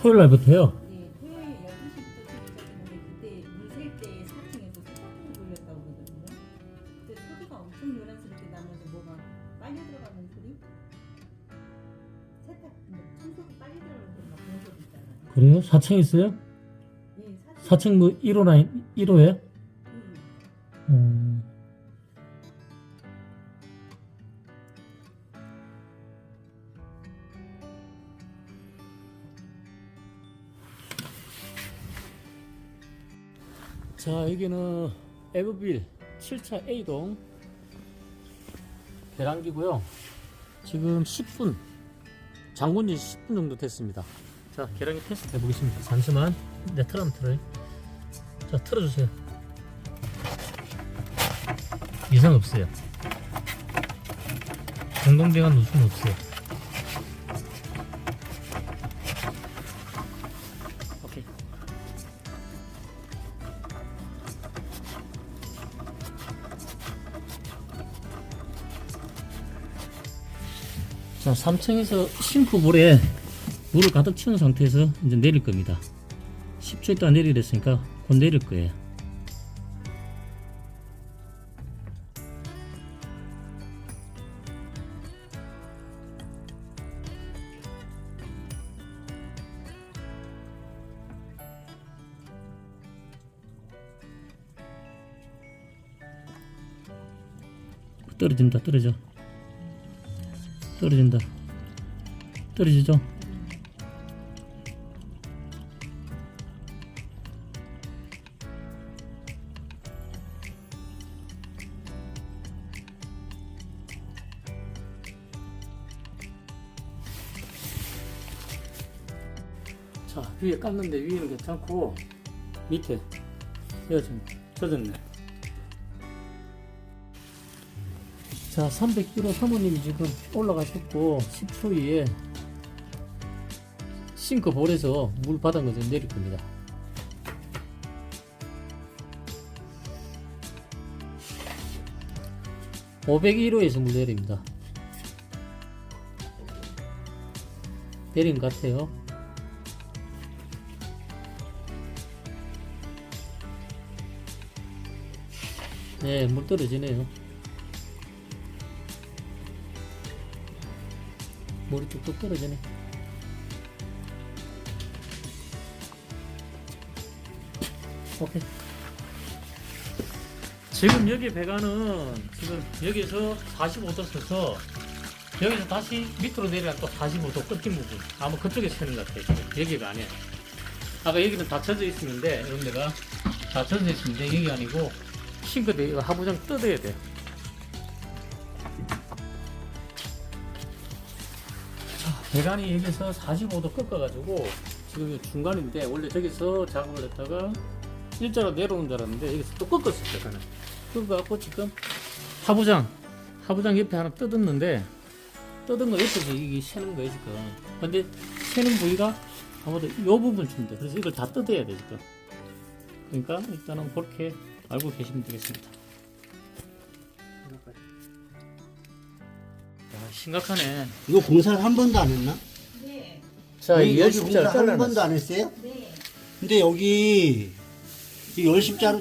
토요일 날부터요. 네, 토요일 12시부터 시작했는데 그때 물셀때 4층에서 세탁기를 돌렸다고 그러거든요. 근데 소리가 엄청 요란스럽게 나면서 뭐가 빨리 들어가는 소리? 세탁, 뭐 청소기 빨리 들어가는 소리 막 그런 소리 있잖아요. 그래요? 4층 있어요? 네, 4층. 4층 뭐 1호나 1호예요? 음. 음. 자 여기는 에브빌 7차 A동 계량기고요. 지금 10분 장군지 10분 정도 됐습니다. 자 계량기 테스트 해보겠습니다. 잠시만 내 한번 틀어요. 자 틀어주세요. 이상 없어요. 공동대관 누수는 없어요. 자, 3층에서 싱크볼에 물을 가득 채운 상태에서 이제 내릴 겁니다. 10초 있다 내리랬으니까 곧 내릴 거예요. 떨어진다 떨어져 떨어진다. 떨어지죠? 자 위에 깠는데 위에는 괜찮고 밑에 여기가 좀 젖었네 자, 300kg 사모님이 지금 올라가셨고 10초 후에 싱크볼에서 물 받은 것을 내릴 겁니다. (501호에서) 물 내립니다. 내린 것 같아요. 네물 떨어지네요 물이 뚝뚝 떨어지네. 오케이. 지금 여기 배관은 지금 여기서 45도 써서 여기서 다시 밑으로 내려가 또 45도 끊긴 부분. 아마 그쪽에서 새는 것 같아요. 여기가 아니야. 아까 여기는 닫혀져 있었는데 이런 데가 닫혀져 있었는데 여기 아니고 싱크대 하부장 뜯어야 돼요. 배관이 여기서 45도 꺾어가지고 지금 이 중간인데 원래 저기서 작업을 했다가 일자로 내려오는 줄 알았는데 여기서 또 꺾었어요 배관을. 꺾어갖고 지금 하부장 하부장 옆에 하나 뜯었는데 뜯은 거 옆에서 이게 새는 거예요 지금. 근데 새는 부위가 아무래도 이 부분쯤 돼 그래서 이걸 다 뜯어야 돼 지금. 그러니까 일단은 그렇게 알고 계시면 되겠습니다 심각하네 이거 공사를 한 번도 안 했나? 네, 자, 여기, 이 여기 열십자를 공사 한 잘라놨어. 번도 안 했어요? 네. 근데 여기 이 열십자로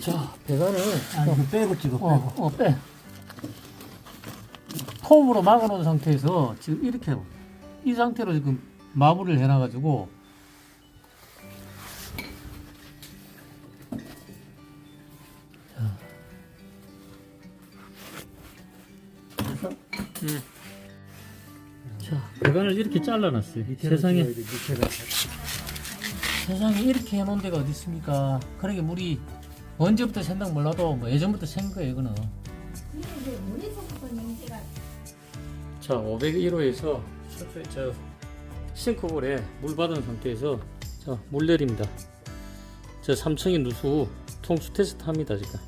자, 배관을 아, 이거 빼고 찍어 빼고 어, 어, 빼. 폼으로 막아놓은 상태에서 지금 이렇게 이 상태로 지금 마무리를 해놔가지고 자, 배관을 이렇게 잘라놨어요. 세상에 세상에 이렇게 해놓은 데가 어디 있습니까? 그러게 물이 언제부터 샌다고 몰라도 뭐 예전부터 샌 거예요, 이거는. 자, 501호에서 저 싱크볼에 물 받은 상태에서 자, 물 내립니다. 저 3층의 누수 통수 테스트 합니다, 지금.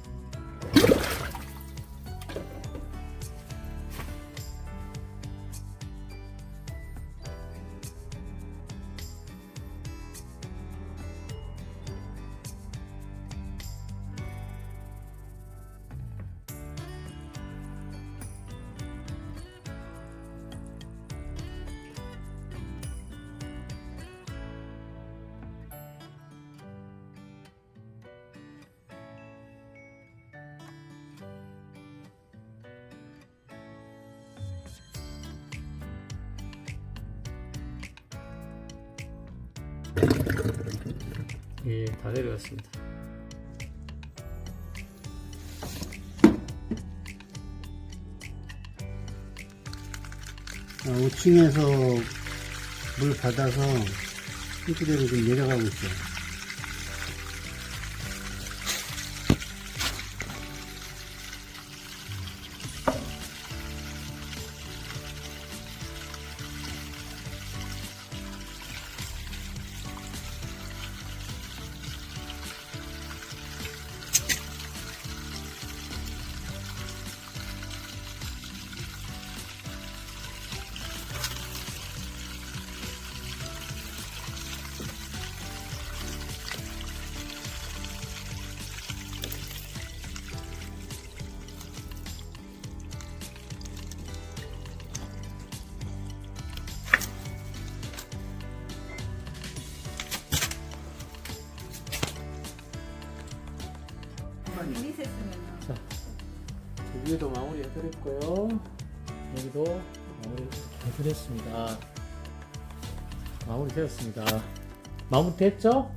예, 다 내려갔습니다. 어, 5층에서 물 받아서 싱크대로 좀 내려가고 있어요. 자, 위에도 마무리 해드렸고요. 여기도 마무리 해드렸습니다. 마무리 되었습니다. 마무리 됐죠?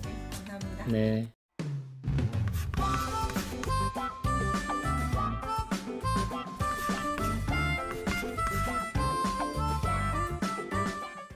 감사합니다. 네.